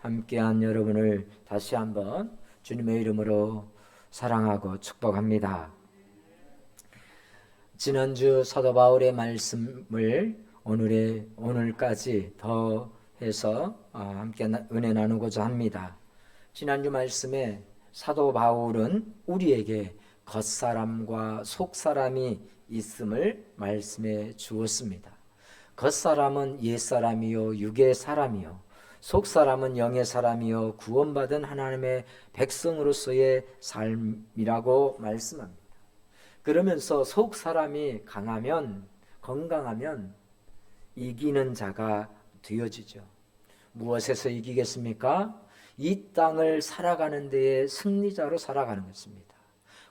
함께한 여러분을 다시 한번 주님의 이름으로 사랑하고 축복합니다. 지난주 사도 바울의 말씀을 오늘의 오늘까지 더 해서 어, 함께 나- 은혜 나누고자 합니다. 지난주 말씀에 사도 바울은 우리에게 겉사람과 속사람이 있음을 말씀해 주었습니다. 겉사람은 옛사람이요 육의 사람이요 속 사람은 영의 사람이요 구원받은 하나님의 백성으로서의 삶이라고 말씀합니다. 그러면서 속 사람이 강하면 건강하면 이기는 자가 되어지죠. 무엇에서 이기겠습니까? 이 땅을 살아가는 데에 승리자로 살아가는 것입니다.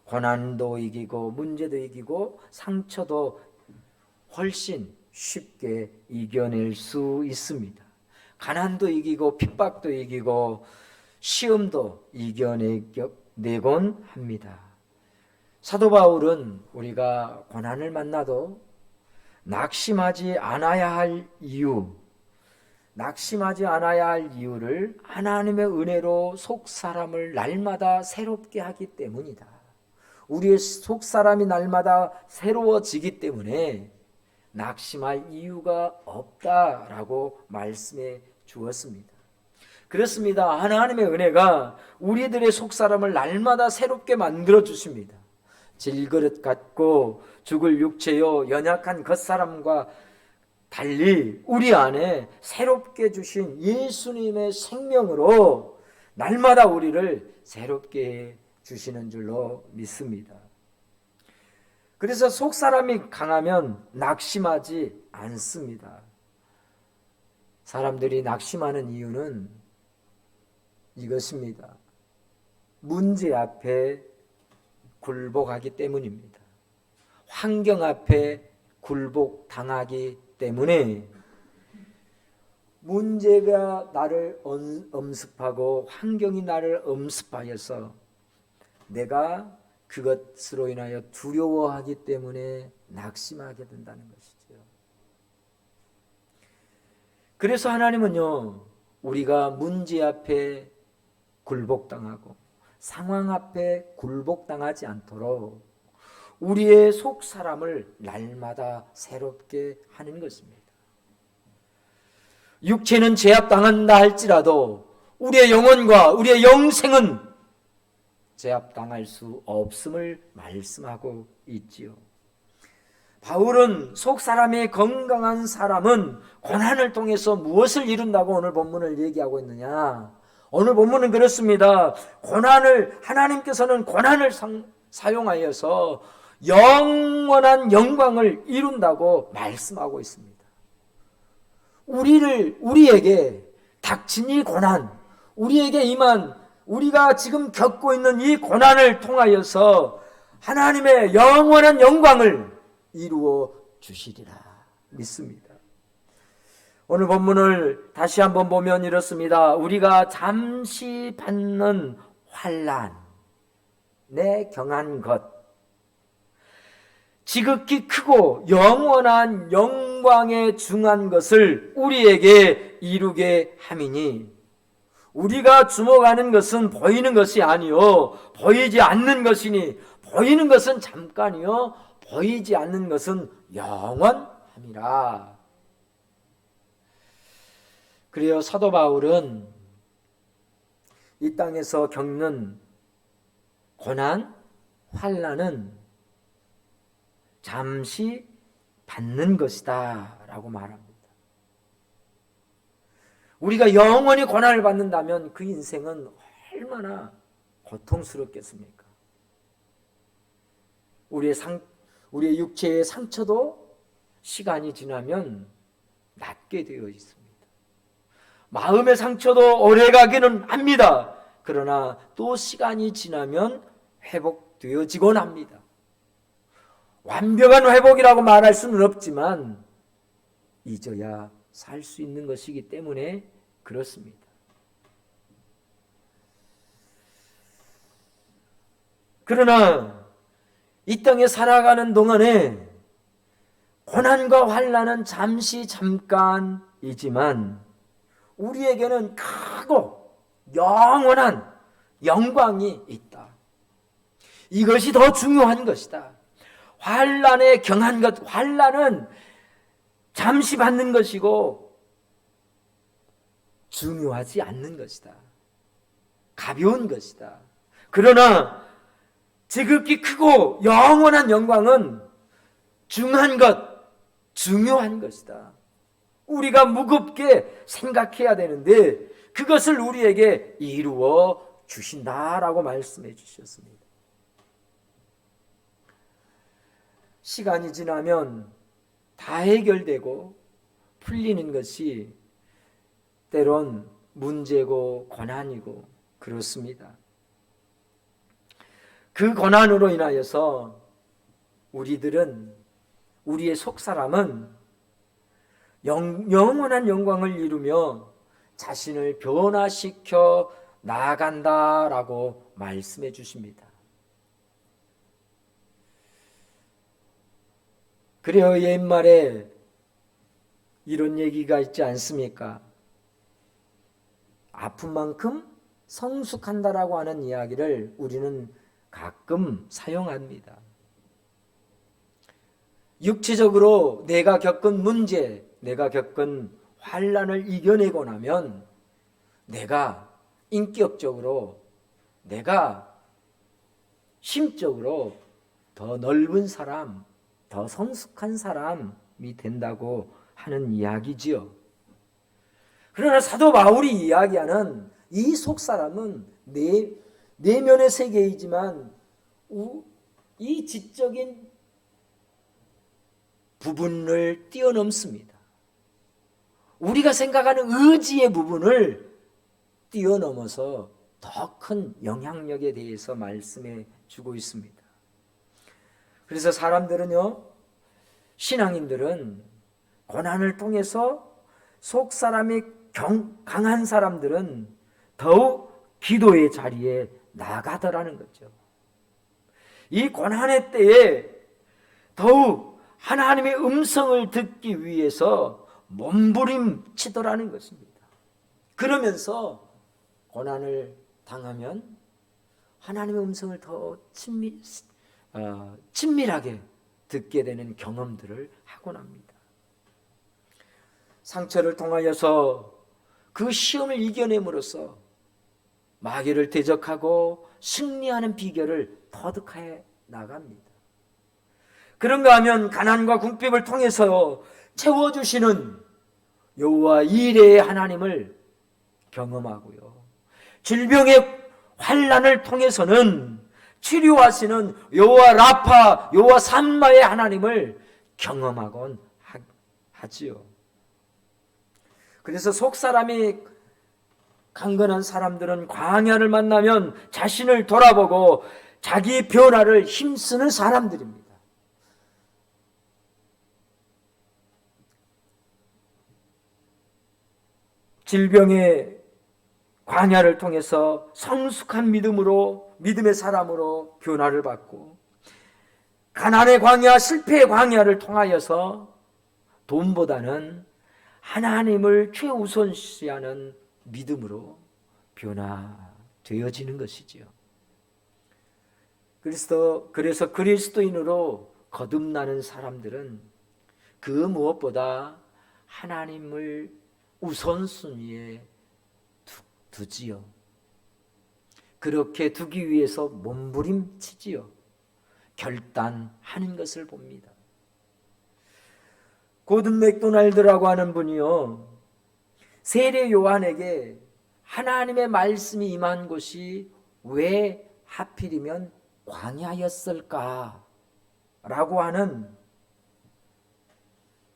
고난도 이기고 문제도 이기고 상처도 훨씬 쉽게 이겨낼 수 있습니다. 가난도 이기고 핍박도 이기고 시험도 이겨내곤 합니다. 사도 바울은 우리가 고난을 만나도 낙심하지 않아야 할 이유, 낙심하지 않아야 할 이유를 하나님의 은혜로 속 사람을 날마다 새롭게 하기 때문이다. 우리의 속 사람이 날마다 새로워지기 때문에 낙심할 이유가 없다라고 말씀해 주었습니다. 그렇습니다. 하나님의 은혜가 우리들의 속 사람을 날마다 새롭게 만들어 주십니다. 질그릇 같고 죽을 육체요 연약한 겉사람과 달리 우리 안에 새롭게 주신 예수님의 생명으로 날마다 우리를 새롭게 해 주시는 줄로 믿습니다. 그래서 속 사람이 강하면 낙심하지 않습니다. 사람들이 낙심하는 이유는 이것입니다. 문제 앞에 굴복하기 때문입니다. 환경 앞에 굴복당하기 때문에 문제가 나를 엄- 엄습하고 환경이 나를 엄습하여서 내가 그것으로 인하여 두려워하기 때문에 낙심하게 된다는 것이죠. 그래서 하나님은요, 우리가 문제 앞에 굴복당하고 상황 앞에 굴복당하지 않도록 우리의 속 사람을 날마다 새롭게 하는 것입니다. 육체는 제압당한다 할지라도 우리의 영혼과 우리의 영생은 제압당할 수 없음을 말씀하고 있지요. 바울은 속 사람의 건강한 사람은 고난을 통해서 무엇을 이룬다고 오늘 본문을 얘기하고 있느냐? 오늘 본문은 그렇습니다. 고난을 하나님께서는 고난을 상, 사용하여서 영원한 영광을 이룬다고 말씀하고 있습니다. 우리를 우리에게 닥친 이 고난, 우리에게 임한 우리가 지금 겪고 있는 이 고난을 통하여서 하나님의 영원한 영광을 이루어 주시리라 믿습니다. 오늘 본문을 다시 한번 보면 이렇습니다. 우리가 잠시 받는 환란, 내 경한 것, 지극히 크고 영원한 영광에 중한 것을 우리에게 이루게 함이니 우리가 주목하는 것은 보이는 것이 아니요 보이지 않는 것이니 보이는 것은 잠깐이요 보이지 않는 것은 영원함이라. 그래요 사도 바울은 이 땅에서 겪는 고난, 환란은 잠시 받는 것이다 라고 말합니다. 우리가 영원히 고난을 받는다면 그 인생은 얼마나 고통스럽겠습니까? 우리의 상, 우리의 육체의 상처도 시간이 지나면 낫게 되어 있습니다. 마음의 상처도 오래 가기는 합니다. 그러나 또 시간이 지나면 회복되어지곤 합니다. 완벽한 회복이라고 말할 수는 없지만 잊어야 살 수 있는 것이기 때문에 그렇습니다. 그러나 이 땅에 살아가는 동안에 고난과 환란은 잠시 잠깐이지만 우리에게는 크고 영원한 영광이 있다. 이것이 더 중요한 것이다. 환란에 경한 것, 환란은 잠시 받는 것이고 중요하지 않는 것이다. 가벼운 것이다. 그러나 지극히 크고 영원한 영광은 중한 것, 중요한 것이다. 우리가 무겁게 생각해야 되는데 그것을 우리에게 이루어 주신다라고 말씀해 주셨습니다. 시간이 지나면 다 해결되고 풀리는 것이 때론 문제고 고난이고 그렇습니다. 그 고난으로 인하여서 우리들은 우리의 속사람은 영, 영원한 영광을 이루며 자신을 변화시켜 나아간다라고 말씀해 주십니다. 그래요, 옛말에 이런 얘기가 있지 않습니까? 아픈 만큼 성숙한다라고 하는 이야기를 우리는 가끔 사용합니다. 육체적으로 내가 겪은 문제, 내가 겪은 환란을 이겨내고 나면 내가 인격적으로 내가 심적으로 더 넓은 사람, 더 성숙한 사람이 된다고 하는 이야기지요. 그러나 사도 바울이 이야기하는 이 속사람은 내, 내면의 세계이지만 우, 이 지적인 부분을 뛰어넘습니다. 우리가 생각하는 의지의 부분을 뛰어넘어서 더 큰 영향력에 대해서 말씀해 주고 있습니다. 그래서 사람들은요, 신앙인들은 고난을 통해서 속 사람이 경, 강한 사람들은 더욱 기도의 자리에 나가더라는 거죠. 이 고난의 때에 더욱 하나님의 음성을 듣기 위해서 몸부림치더라는 것입니다. 그러면서 고난을 당하면 하나님의 음성을 더 친밀, 어, 친밀하게 듣게 되는 경험들을 하곤 합니다. 상처를 통하여서 그 시험을 이겨냄으로써 마귀를 대적하고 승리하는 비결을 터득해 나갑니다. 그런가 하면 가난과 궁핍을 통해서 채워주시는 여호와 이레의 하나님을 경험하고요. 질병의 환란을 통해서는 치료하시는 여호와 라파, 여호와 삼마의 하나님을 경험하곤 하지요. 그래서 속 사람이 강건한 사람들은 광야를 만나면 자신을 돌아보고 자기 변화를 힘쓰는 사람들입니다. 질병의 광야를 통해서 성숙한 믿음으로 믿음의 사람으로 변화를 받고 가난의 광야, 실패의 광야를 통하여서 돈보다는 하나님을 최우선시하는 믿음으로 변화되어지는 것이지요. 그리스도 그래서 그리스도인으로 거듭나는 사람들은 그 무엇보다 하나님을 우선순위에 두, 지요 그렇게 두기 위해서 몸부림치지요. 결단하는 것을 봅니다. 고든 맥도날드라고 하는 분이요. 세례 요한에게 하나님의 말씀이 임한 곳이 왜 하필이면 광야였을까? 라고 하는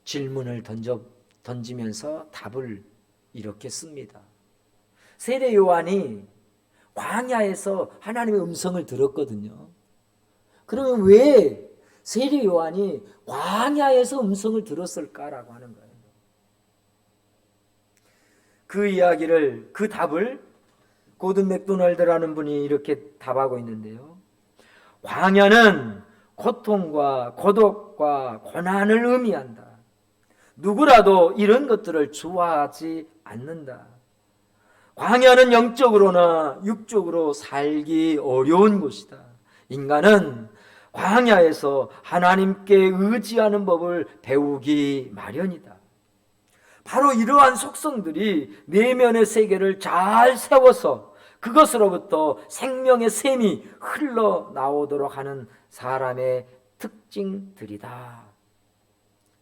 질문을 던져, 던지면서 답을 이렇게 씁니다. 세례 요한이 광야에서 하나님의 음성을 들었거든요. 그러면 왜 세례 요한이 광야에서 음성을 들었을까라고 하는 거예요. 그 이야기를 그 답을 고든 맥도날드라는 분이 이렇게 답하고 있는데요. 광야는 고통과 고독과 고난을 의미한다. 누구라도 이런 것들을 좋아하지 않는다. 광야는 영적으로나 육적으로 살기 어려운 곳이다. 인간은 광야에서 하나님께 의지하는 법을 배우기 마련이다. 바로 이러한 속성들이 내면의 세계를 잘 세워서 그것으로부터 생명의 샘이 흘러나오도록 하는 사람의 특징들이다.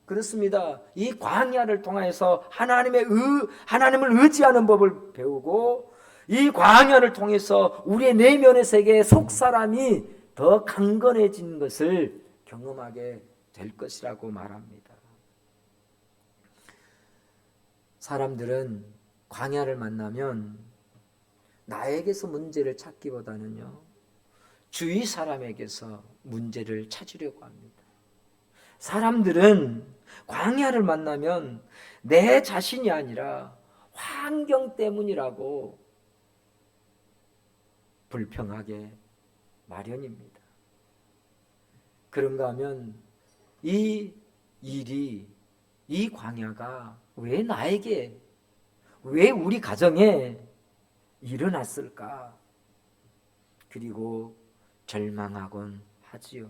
그렇습니다. 이 광야를 통해서 하나님의 의, 하나님을 의지하는 법을 배우고 이 광야를 통해서 우리의 내면의 세계의 속 사람이 더 강건해진 것을 경험하게 될 것이라고 말합니다. 사람들은 광야를 만나면 나에게서 문제를 찾기보다는요, 주위 사람에게서 문제를 찾으려고 합니다. 사람들은 광야를 만나면 내 자신이 아니라 환경 때문이라고 불평하게 마련입니다. 그런가 하면 이 일이 이 광야가 왜 나에게 왜 우리 가정에 일어났을까? 그리고 절망하곤 하지요.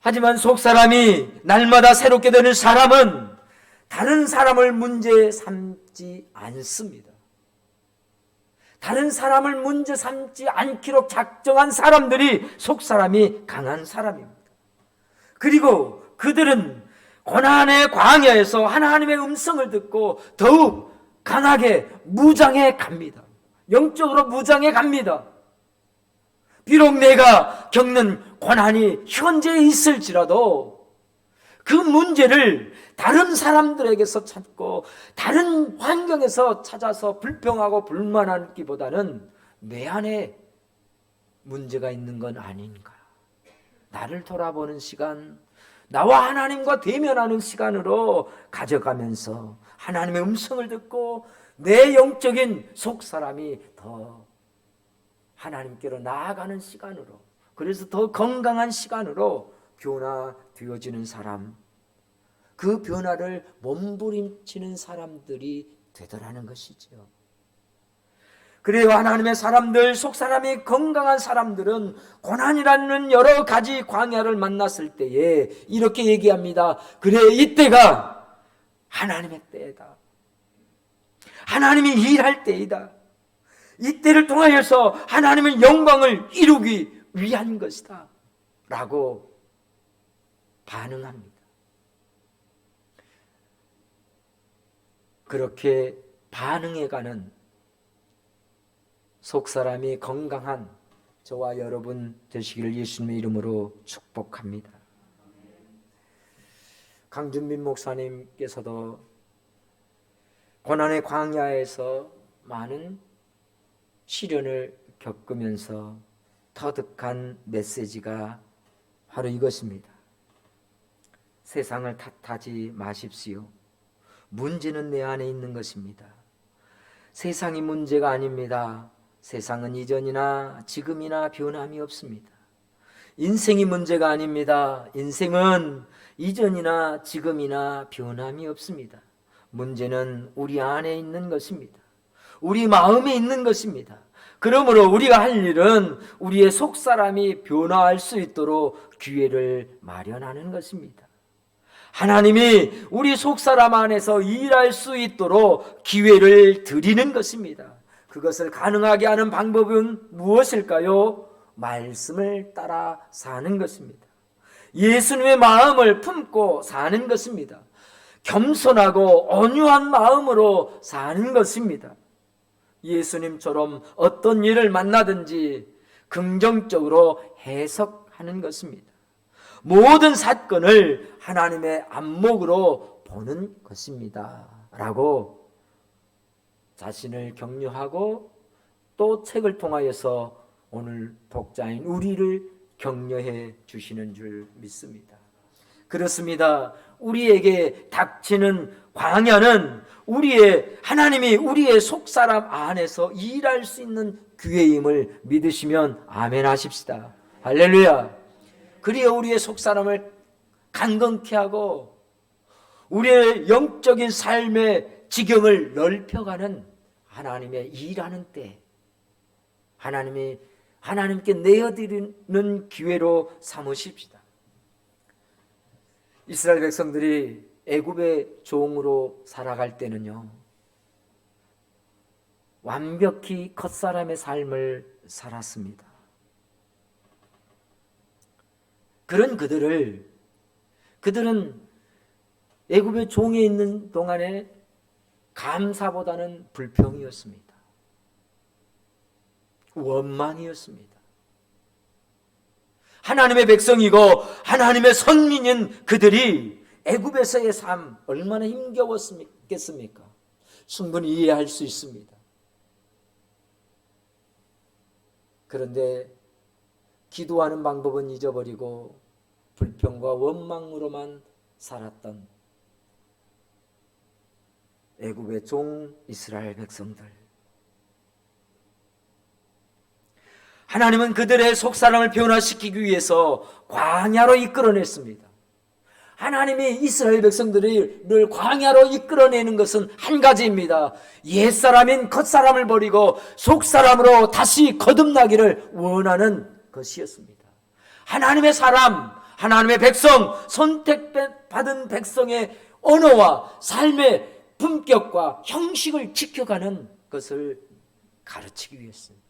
하지만 속 사람이 날마다 새롭게 되는 사람은 다른 사람을 문제 삼지 않습니다. 다른 사람을 문제 삼지 않기로 작정한 사람들이 속 사람이 강한 사람입니다. 그리고 그들은 고난의 광야에서 하나님의 음성을 듣고 더욱 강하게 무장해 갑니다. 영적으로 무장해 갑니다. 비록 내가 겪는 고난이 현재 있을지라도 그 문제를 다른 사람들에게서 찾고 다른 환경에서 찾아서 불평하고 불만하기보다는 내 안에 문제가 있는 건 아닌가. 나를 돌아보는 시간, 나와 하나님과 대면하는 시간으로 가져가면서 하나님의 음성을 듣고 내 영적인 속 사람이 더 하나님께로 나아가는 시간으로 그래서 더 건강한 시간으로 변화되어지는 사람 그 변화를 몸부림치는 사람들이 되더라는 것이죠. 그래요. 하나님의 사람들, 속 사람이 건강한 사람들은 고난이라는 여러 가지 광야를 만났을 때에 이렇게 얘기합니다. 그래, 이때가 하나님의 때다. 하나님이 일할 때이다. 이때를 통하여서 하나님의 영광을 이루기 위한 것이다. 라고 반응합니다. 그렇게 반응해가는 속 사람이 건강한 저와 여러분 되시기를 예수님의 이름으로 축복합니다. 강준민 목사님께서도 고난의 광야에서 많은 시련을 겪으면서 터득한 메시지가 바로 이것입니다. 세상을 탓하지 마십시오. 문제는 내 안에 있는 것입니다. 세상이 문제가 아닙니다. 세상은 이전이나 지금이나 변함이 없습니다. 인생이 문제가 아닙니다. 인생은 이전이나 지금이나 변함이 없습니다. 문제는 우리 안에 있는 것입니다. 우리 마음에 있는 것입니다. 그러므로 우리가 할 일은 우리의 속 사람이 변화할 수 있도록 기회를 마련하는 것입니다. 하나님이 우리 속 사람 안에서 일할 수 있도록 기회를 드리는 것입니다. 그것을 가능하게 하는 방법은 무엇일까요? 말씀을 따라 사는 것입니다. 예수님의 마음을 품고 사는 것입니다. 겸손하고 온유한 마음으로 사는 것입니다. 예수님처럼 어떤 일을 만나든지 긍정적으로 해석하는 것입니다. 모든 사건을 하나님의 안목으로 보는 것입니다. 라고 자신을 격려하고 또 책을 통하여서 오늘 독자인 우리를 격려해 주시는 줄 믿습니다. 그렇습니다. 우리에게 닥치는 광야는 우리의 하나님이 우리의 속 사람 안에서 일할 수 있는 기회임을 믿으시면 아멘 하십시다. 할렐루야. 그리어 우리의 속 사람을 강건케 하고 우리의 영적인 삶의 지경을 넓혀가는 하나님의 일하는 때, 하나님이 하나님께 내어드리는 기회로 삼으십시다. 이스라엘 백성들이 애굽의 종으로 살아갈 때는요. 완벽히 겉사람의 삶을 살았습니다. 그런 그들을 그들은 애굽의 종에 있는 동안에 감사보다는 불평이었습니다. 원망이었습니다. 하나님의 백성이고 하나님의 선민인 그들이 애굽에서의 삶 얼마나 힘겨웠겠습니까? 충분히 이해할 수 있습니다. 그런데 기도하는 방법은 잊어버리고 불평과 원망으로만 살았던 애굽의 종 이스라엘 백성들. 하나님은 그들의 속사람을 변화시키기 위해서 광야로 이끌어냈습니다. 하나님이 이스라엘 백성들을 광야로 이끌어내는 것은 한 가지입니다. 옛사람인 겉사람을 버리고 속사람으로 다시 거듭나기를 원하는 것이었습니다. 하나님의 사람, 하나님의 백성, 선택받은 백성의 언어와 삶의 품격과 형식을 지켜가는 것을 가르치기 위해서입니다.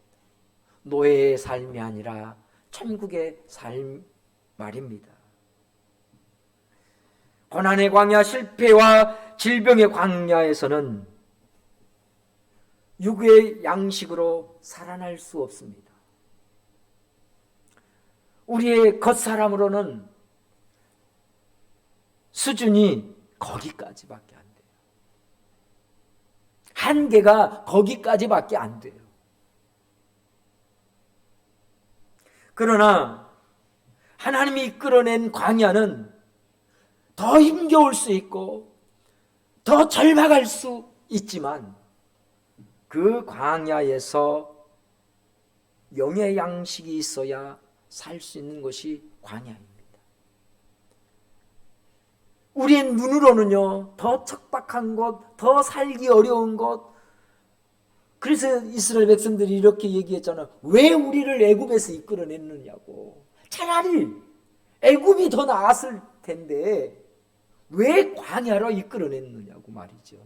노예의 삶이 아니라 천국의 삶 말입니다. 고난의 광야, 실패와 질병의 광야에서는 육의 양식으로 살아날 수 없습니다. 우리의 겉사람으로는 수준이 거기까지밖에. 한계가 거기까지밖에 안 돼요. 그러나 하나님이 이끌어낸 광야는 더 힘겨울 수 있고 더 절박할 수 있지만 그 광야에서 영의 양식이 있어야 살 수 있는 것이 광야입니다. 우리의 눈으로는요, 더 척박한 것, 더 살기 어려운 것. 그래서 이스라엘 백성들이 이렇게 얘기했잖아. 왜 우리를 애굽에서 이끌어냈느냐고. 차라리 애굽이 더 나았을 텐데 왜 광야로 이끌어냈느냐고 말이죠.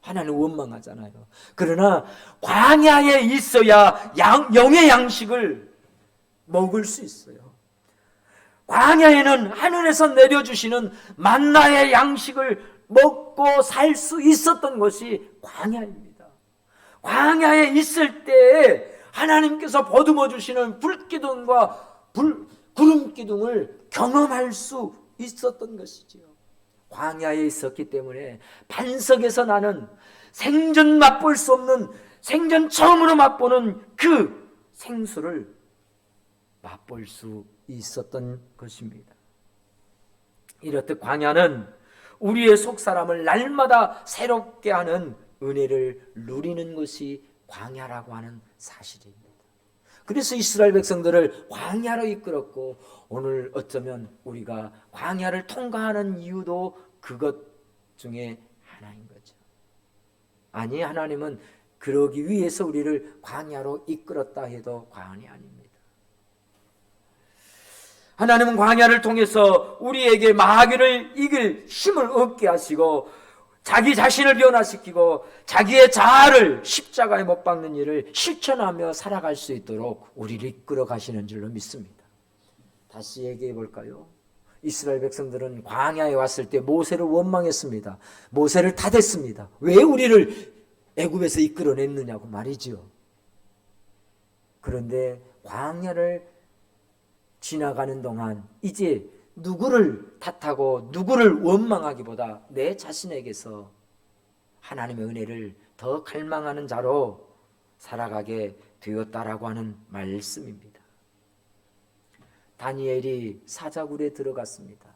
하나님 원망하잖아요. 그러나 광야에 있어야 양, 영의 양식을 먹을 수 있어요. 광야에는 하늘에서 내려주시는 만나의 양식을 먹고 살 수 있었던 것이 광야입니다. 광야에 있을 때 하나님께서 보듬어 주시는 불기둥과 불, 구름 기둥을 경험할 수 있었던 것이지요. 광야에 있었기 때문에 반석에서 나는 생전 맛볼 수 없는 생전 처음으로 맛보는 그 생수를 맛볼 수 있었던 것입니다. 이렇듯 광야는 우리의 속 사람을 날마다 새롭게 하는 은혜를 누리는 것이 광야라고 하는 사실입니다. 그래서 이스라엘 백성들을 광야로 이끌었고 오늘 어쩌면 우리가 광야를 통과하는 이유도 그것 중에 하나인 거죠. 아니 하나님은 그러기 위해서 우리를 광야로 이끌었다 해도 과언이 아닙니다. 하나님은 광야를 통해서 우리에게 마귀를 이길 힘을 얻게 하시고 자기 자신을 변화시키고 자기의 자아를 십자가에 못 박는 일을 실천하며 살아갈 수 있도록 우리를 이끌어 가시는 줄로 믿습니다. 다시 얘기해 볼까요? 이스라엘 백성들은 광야에 왔을 때 모세를 원망했습니다. 모세를 탓했습니다. 왜 우리를 애굽에서 이끌어냈느냐고 말이죠. 그런데 광야를 지나가는 동안 이제 누구를 탓하고 누구를 원망하기보다 내 자신에게서 하나님의 은혜를 더 갈망하는 자로 살아가게 되었다라고 하는 말씀입니다. 다니엘이 사자굴에 들어갔습니다.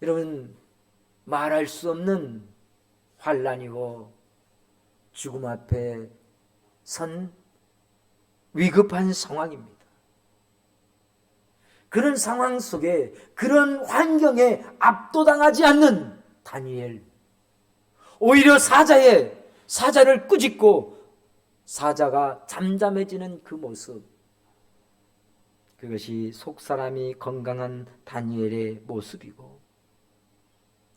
여러분 말할 수 없는 환란이고 죽음 앞에 선 위급한 상황입니다. 그런 상황 속에 그런 환경에 압도당하지 않는 다니엘. 오히려 사자의 사자를 꾸짖고 사자가 잠잠해지는 그 모습. 그것이 속사람이 건강한 다니엘의 모습이고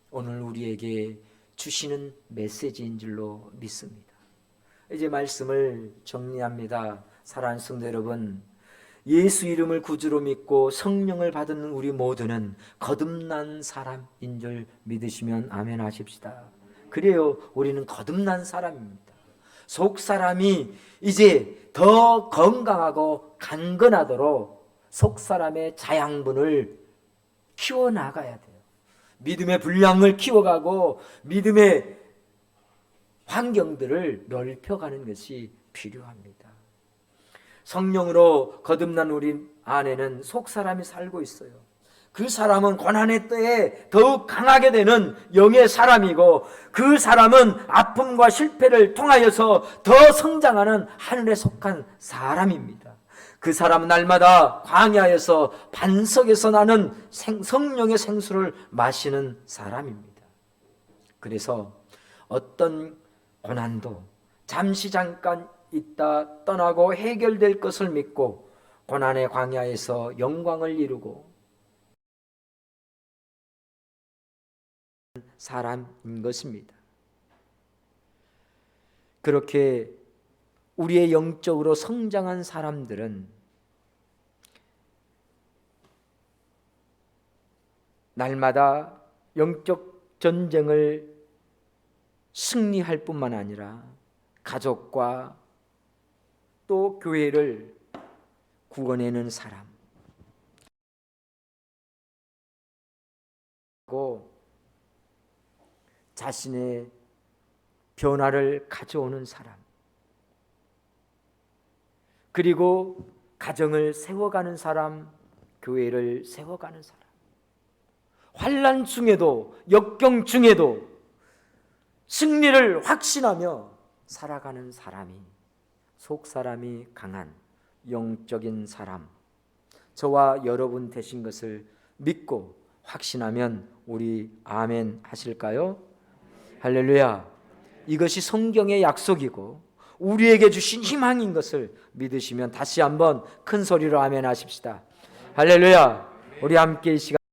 오늘 우리에게 주시는 메시지인 줄로 믿습니다. 이제 말씀을 정리합니다. 사랑하는 성도 여러분, 예수 이름을 구주로 믿고 성령을 받은 우리 모두는 거듭난 사람인 줄 믿으시면 아멘 하십시다. 그래요, 우리는 거듭난 사람입니다. 속 사람이 이제 더 건강하고 강건하도록 속 사람의 자양분을 키워 나가야 돼요. 믿음의 분량을 키워가고 믿음의 환경들을 넓혀가는 것이 필요합니다. 성령으로 거듭난 우리 안에는 속 사람이 살고 있어요. 그 사람은 고난의 때에 더욱 강하게 되는 영의 사람이고 그 사람은 아픔과 실패를 통하여서 더 성장하는 하늘에 속한 사람입니다. 그 사람은 날마다 광야에서 반석에서 나는 생- 성령의 생수를 마시는 사람입니다. 그래서 어떤 고난도 잠시 잠깐 있다 떠나고 해결될 것을 믿고 고난의 광야에서 영광을 이루고 사람인 것입니다. 그렇게 우리의 영적으로 성장한 사람들은 날마다 영적 전쟁을 승리할 뿐만 아니라 가족과 또 교회를 구원해내는 사람. 고 자신의 변화를 가져오는 사람. 그리고 가정을 세워가는 사람, 교회를 세워가는 사람. 환란 중에도 역경 중에도 승리를 확신하며 살아가는 사람이 속 사람이 강한 영적인 사람 저와 여러분 되신 것을 믿고 확신하면 우리 아멘 하실까요? 할렐루야. 이것이 성경의 약속이고 우리에게 주신 희망인 것을 믿으시면 다시 한번 큰 소리로 아멘 하십시다. 할렐루야. 우리 함께 이 시간